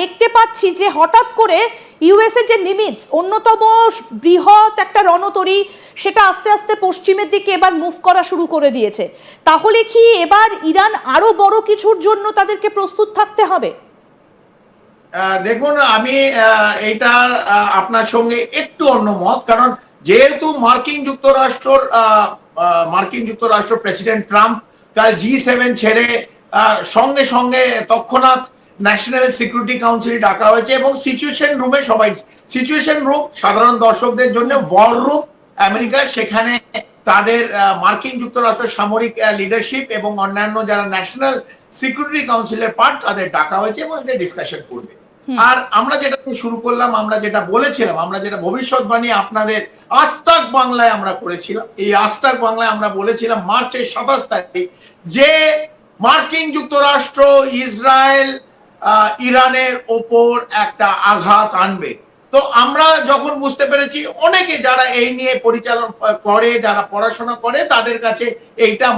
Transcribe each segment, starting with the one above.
দেখতে পাচ্ছি যে হঠাৎ করে ইউএসএ যে নিমিটস অন্যতম বৃহৎ একটা রণতরী, সেটা আস্তে আস্তে পশ্চিমের দিকে এবার মুভ করা শুরু করে দিয়েছে। তাহলে কি এবার ইরান আরও বড় কিছুর জন্য তাদেরকে প্রস্তুত থাকতে হবে? দেখুন, আমি এইটার আপনার সঙ্গে একটু অন্য মত, কারণ যেহেতু মার্কিন যুক্তরাষ্ট্রর মার্কিন যুক্তরাষ্ট্র প্রেসিডেন্ট ট্রাম্প কাল জি সেভেন ছেড়ে সঙ্গে সঙ্গে তৎক্ষণাৎ ন্যাশনাল সিকিউরিটি কাউন্সিল ডাকা হয়েছে এবং সিচুয়েশন রুমে সবাই সিচুয়েশন রুম সাধারণ দর্শকদের জন্য ওয়ার রুম আমেরিকা সেখানে তাদের মার্কিন যুক্তরাষ্ট্রের সামরিক লিডারশিপ এবং অন্যান্য যারা ন্যাশনাল সিকিউরিটি কাউন্সিলের পার্ট তাদের ডাকা হয়েছে এবং এটা ডিসকাশন করবে। আর আমরা যেটা শুরু করলাম আমরা যেটা বলেছিলাম আমরা যেটা ভবিষ্যৎবাণী আপনাদের আস্তাক বাংলায় আমরা করেছিলাম এই আস্তাক বাংলায় আমরা বলেছিলাম মার্চের সাতাশ তারিখ যে মার্কিন যুক্তরাষ্ট্র ইসরায়েল ইরানের ওপর একটা আঘাত আনবে। তো আমরা যখন বুঝতে পেরেছি, অনেকে যারা এই নিয়ে পরিচালনা করে, যারা পড়াশোনা করে, তাদের কাছে এইটা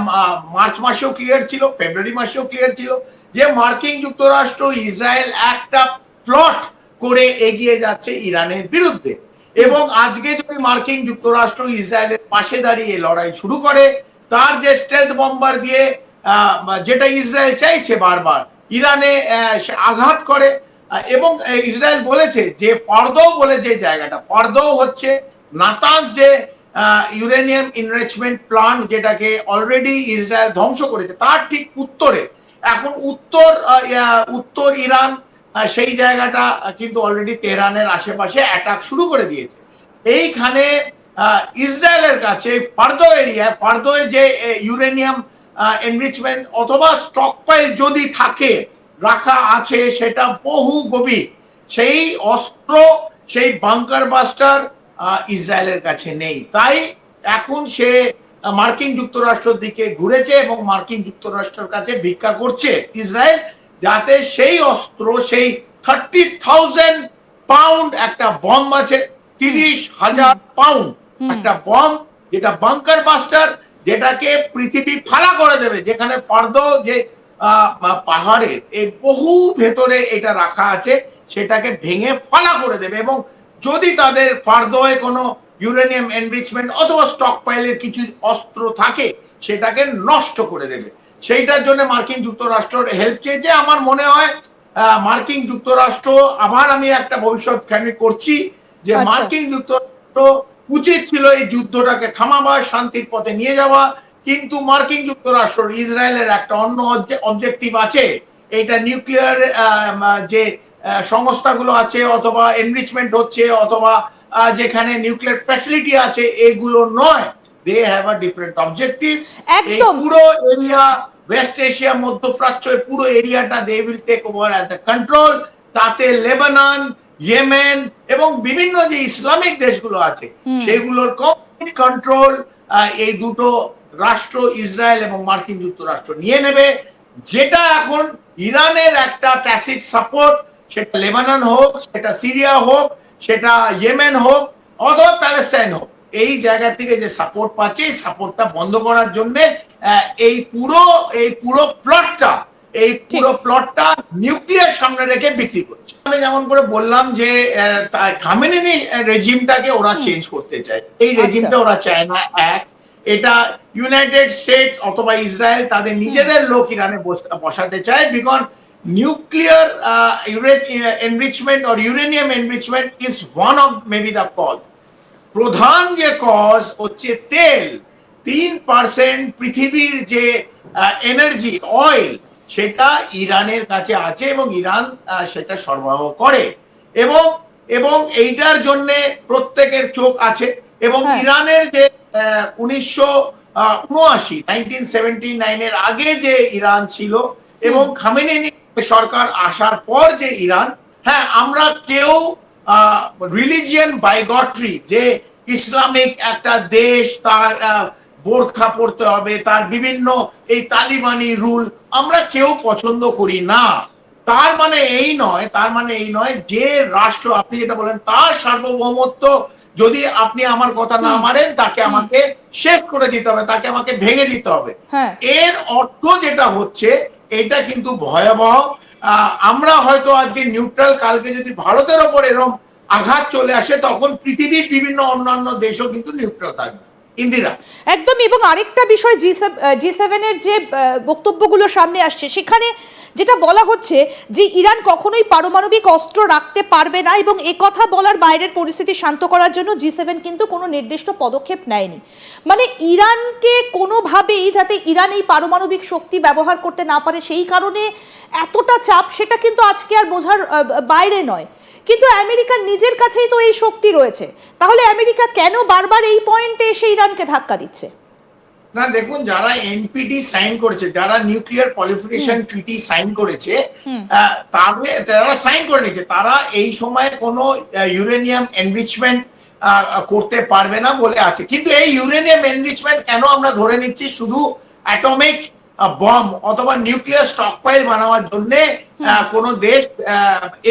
মার্চ মাসেও ক্লিয়ার ছিল, ফেব্রুয়ারি মাসেও ক্লিয়ার ছিল যে মার্কিন যুক্তরাষ্ট্র, ইসরায়েল একটা প্লট করে এগিয়ে যাচ্ছে ইরানের বিরুদ্ধে। এবং আজকে যদি মার্কিন যুক্তরাষ্ট্র ইসরায়েলের পাশে দাঁড়িয়ে লড়াই শুরু করে, তার যে স্টেলথ বম্বার দিয়ে যেটা ইসরায়েল চাইছে বারবার ইরানে আঘাত করে এবং ইসরায়েল বলেছে যে ফর্দও বলে যে জায়গাটা ফর্দও হচ্ছে নাতাজ যে ইউরেনিয়াম ইনরিচমেন্ট প্লান্ট যেটাকে অলরেডি ইসরায়েল ধ্বংস করেছে, তার ঠিক উত্তরে। এখন উত্তর উত্তর ইরান সেই জায়গাটা কিন্তু অলরেডি তেহরানের আশেপাশে অ্যাটাক শুরু করে দিয়েছে। এইখানে ইসরায়েলের কাছে ফার্দো এরিয়া ফার্দোয় যে ইউরেনিয়াম এনরিচমেন্ট অথবা স্টক পাইল যদি থাকে রাখা আছে সেটা বহু গভীর। সেই অস্ত্র সেই বাংকার বাস্টার ইসরায়েলের কাছে নেই। তাই এখন সে মার্কিন যুক্তরাষ্ট্রের দিকে ঘুরেছে এবং মার্কিন যুক্তরাষ্ট্রের কাছে ভিক্ষা করছে ইসরায়েল যাতে সেই অস্ত্র সেই থার্টি থাউজেন্ড পাউন্ড একটা বম আছে তিরিশ হাজার পাউন্ড একটা বম যেটা বাংকার বাস্টার যেটাকে পৃথিবী ফালা করে দেবে যেখানে ফর্দ যে পাহাড়ের এই বহু ভেতরে এটা রাখা আছে সেটাকে ভেঙে ফালা করে দেবে এবং যদি তাদের ফার্দোয় কোনো ইউরেনিয়াম এনরিচমেন্ট অথবা স্টক পাইলের কিছু অস্ত্র থাকে সেটাকে নষ্ট করে দেবে সেইটার জন্য মার্কিন যুক্তরাষ্ট্রের হেল্প চেয়েছে আমার মনে হয় আহ, মার্কিন যুক্তরাষ্ট্র আবার আমি একটা ভবিষ্যৎখানি করছি যে আচ্ছা। মার্কিন যুক্তরাষ্ট্র উচিত ছিল এই যুদ্ধটাকে থামাবার শান্তির পথে নিয়ে যাওয়া। কিন্তু মার্কিন যুক্তরাষ্ট্র ইসরায়েলের একটা অন্য অবজেক্টিভ আছে। এইটা নিউক্লিয়ার যে সংস্থাগুলো আছে অথবা এনরিচমেন্ট হচ্ছে অথবা যেখানে নিউক্লিয়ার ফ্যাসিলিটি আছে এগুলো নয়। They have a different objective এই পুরো এরিয়া ওয়েস্ট এশিয়া মধ্যপ্রাচ্য পুরো এরিয়াটা they will take over as the control তাতে লেবানন ইয়েমেন এবং বিভিন্ন যে ইসলামিক দেশগুলো আছে সেগুলোর কমপ্লিট কন্ট্রোল এই দুটো রাষ্ট্র ইসরায়েল এবং মার্কিন যুক্তরাষ্ট্র নিয়ে নেবে। যেটা এখন ইরানের একটা ট্যাসিড সাপোর্ট সেটা লেবানন হোক সেটা সিরিয়া হোক সেটা ইয়েমেন হোক অথবা প্যালেস্টাইন হোক এই জায়গা থেকে যে সাপোর্ট পাচ্ছে সাপোর্টটা বন্ধ করার জন্য এই পুরো এই পুরো প্লটটা এই পুরো প্লটটা নিউক্লিয়ার সামনে রেখে বিক্রি করছে। আমি যেমন করে বললাম যে খামেনি রেজিমটাকে ওরা চেঞ্জ করতে চায়। এই আচ্ছা। রেজিমটা ওরা চায় না এক। এটা ইউনাইটেড স্টেটস অথবা ইসরায়েল তাদের নিজেদের লোক ইরানে বসাতে চায় because nuclear enrichment or uranium enrichment is one of maybe the cause প্রধান যে কজ হচ্ছে তেল। তিন পার্সেন্ট পৃথিবীর যে এনার্জি অয়েল সেটা ইরানের কাছে আছে এবং ইরান সেটা সরবরাহ করে। এবং এবং এইটার জন্য প্রত্যেকের চোখ আছে। এবং হ্যাঁ। ইরানের যে উনিশশো উনআশি নাইনটিন সেভেন্টি নাইনের আগে যে ইরান ছিল এবং খামেনি সরকার আসার পর যে ইরান হ্যাঁ আমরা কেউ রিলিজিয়ান বাইগট্রি যে ইসলামিক একটা দেশ তার আহ, বোরখা পড়তে হবে তার বিভিন্ন এই তালিবানি রুল আমরা কেউ পছন্দ করি না। তার মানে এই নয় তার মানে এই নয় যে রাষ্ট্র আপনি যেটা বলেন তার সার্বভৌমত্ব যদি আপনি আমার কথা না মানেন তাকে আমাকে শেষ করে দিতে হবে তাকে আমাকে ভেঙে দিতে হবে। হ্যাঁ। এর অর্থ যেটা হচ্ছে এটা কিন্তু ভয়াবহ। আহ, আমরা হয়তো আজকে নিউট্রাল কালকে যদি ভারতের ওপর এরকম আঘাত চলে আসে তখন পৃথিবীর বিভিন্ন অন্যান্য দেশও কিন্তু নিউট্রাল থাকবে। ইন্দিরা। একদম, এবং আরেকটা বিষয় জি জি সেভেনের যে বক্তব্যগুলো সামনে আসছে, সেখানে যেটা বলা হচ্ছে যে ইরান কখনোই পারমাণবিক অস্ত্র রাখতে পারবে না, এবং কথা বলার বাইরের পরিস্থিতি শান্ত করার জন্য জি সেভেন কিন্তু কোনো নির্দিষ্ট পদক্ষেপ নেয়নি। মানে ইরানকে কোনোভাবেই যাতে ইরান এই পারমাণবিক শক্তি ব্যবহার করতে না পারে, সেই কারণে এতটা চাপ, সেটা কিন্তু আজকে আর বোঝার বাইরে নয়। কিন্তু আমেরিকার নিজের কাছেই তো এই শক্তি রয়েছে। তাহলে আমেরিকা কেন বারবার এই পয়েন্টে এসে ইরানকে ধাক্কা দিচ্ছে? না দেখুন যারা এনপিটি সাইন করেছে যারা নিউক্লিয়ার পলিফিকেশন ট্রিটি সাইন করেছে যারা সাইন করে নিয়েছে। তারা এই সময় কোনো ইউরেনিয়াম এনরিচমেন্ট করতে পারবে না বলে আছে। কিন্তু এই ইউরেনিয়াম এনরিচমেন্ট কেন আমরা ধরে নিচ্ছি? শুধু অ্যাটমিক বম অথবা নিউক্লিয়ার স্টকপাইল বানানোর জন্য কোন দেশ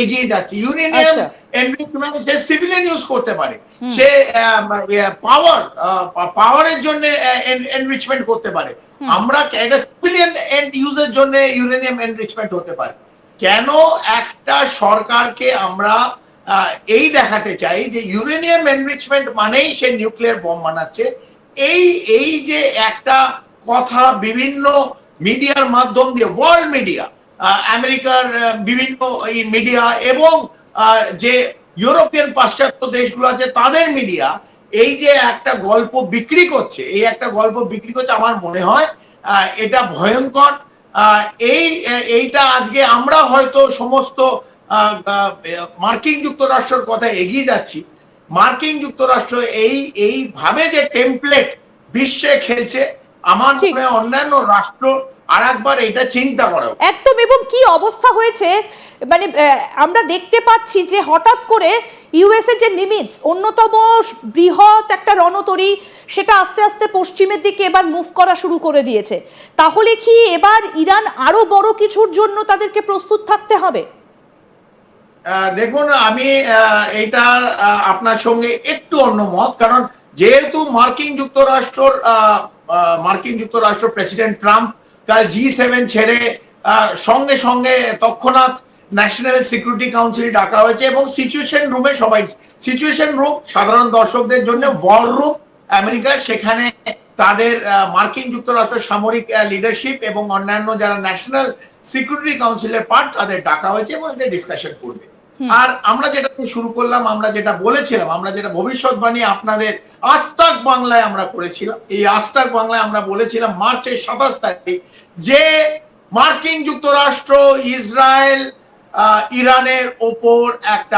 এগিয়ে যাচ্ছে। ইউরেনিয়াম। এনরিচমেন্ট সে সিভিলিয়ান ইউজ করতে পারে সে পাওয়ার পাওয়ারের জন্য এনরিচমেন্ট করতে পারে। আমরা এটা সিভিলিয়ান এন্ড ইউজের জন্য ইউরেনিয়াম এনরিচমেন্ট হতে পারে। কেন একটা সরকারকে আমরা এই দেখাতে চাই যে ইউরেনিয়াম এনরিচমেন্ট মানেই সে নিউক্লিয়ার বম বানাচ্ছে। এই এই যে একটা কথা বিভিন্ন মিডিয়ার মাধ্যম দিয়ে ওয়ার্ল্ড মিডিয়া আমেরিকার বিভিন্ন এই মিডিয়া এবং যে ইউরোপিয়ান পাশ্চাত্য দেশগুলো আছে, তাদের মিডিয়া এই যে একটা গল্প বিক্রি করছে, এই একটা গল্প বিক্রি করছে আমার মনে হয় এটা ভয়ঙ্কর। এই, এইটা আজকে আমরা হয়তো সমস্ত মার্কিন যুক্তরাষ্ট্রের কথা এগিয়ে যাচ্ছি। মার্কিন যুক্তরাষ্ট্র এই, এইভাবে যে টেমপ্লেট বিশ্বে খেলছে আমার। মনে অন্যান্য রাষ্ট্র আর একবার এটা চিন্তা করা। একদম এবং কি অবস্থা হয়েছে মানে আমরা দেখতে পাচ্ছি যে হঠাৎ করে ইউএসএ যে নিমিটস অন্যতম বৃহৎ একটা রণতরী সেটা আস্তে আস্তে পশ্চিমের দিকে এবার মুভ করা শুরু করে দিয়েছে তাহলে কি এবার ইরান আরও বড় কিছুর জন্য তাদেরকে প্রস্তুত থাকতে হবে দেখুন আমি এইটা আপনার সঙ্গে একটু অন্য মত কারণ যেহেতু মার্কিন যুক্তরাষ্ট্র মার্কিন যুক্তরাষ্ট্র প্রেসিডেন্ট ট্রাম্প কাল জি সেভেন ছেড়ে সঙ্গে সঙ্গে তৎক্ষণাৎ ন্যাশনাল সিকিউরিটি কাউন্সিল ডাকা হয়েছে এবং সিচুয়েশন রুমে সবাই, সিচুয়েশন রুম সাধারণ দর্শকদের জন্য ওয়ার রুম আমেরিকা, সেখানে তাদের মার্কিন যুক্তরাষ্ট্রের সামরিক লিডারশিপ এবং অন্যান্য যারা ন্যাশনাল সিকিউরিটি কাউন্সিলের পার্ট তাদের ডাকা হয়েছে এবং এটা ডিসকাশন করবে। আর আমরা যেটা শুরু করলাম, আমরা যেটা বলেছিলাম, আমরা যেটা ভবিষ্যৎবাণী আপনাদের আস্তাক বাংলায় আমরা করেছিলাম, এই আস্তাক বাংলায় আমরা বলেছিলাম মার্চের সাতাশ তারিখ, যে মার্কিন যুক্তরাষ্ট্র, ইসরায়েল ইরানের ওপর একটা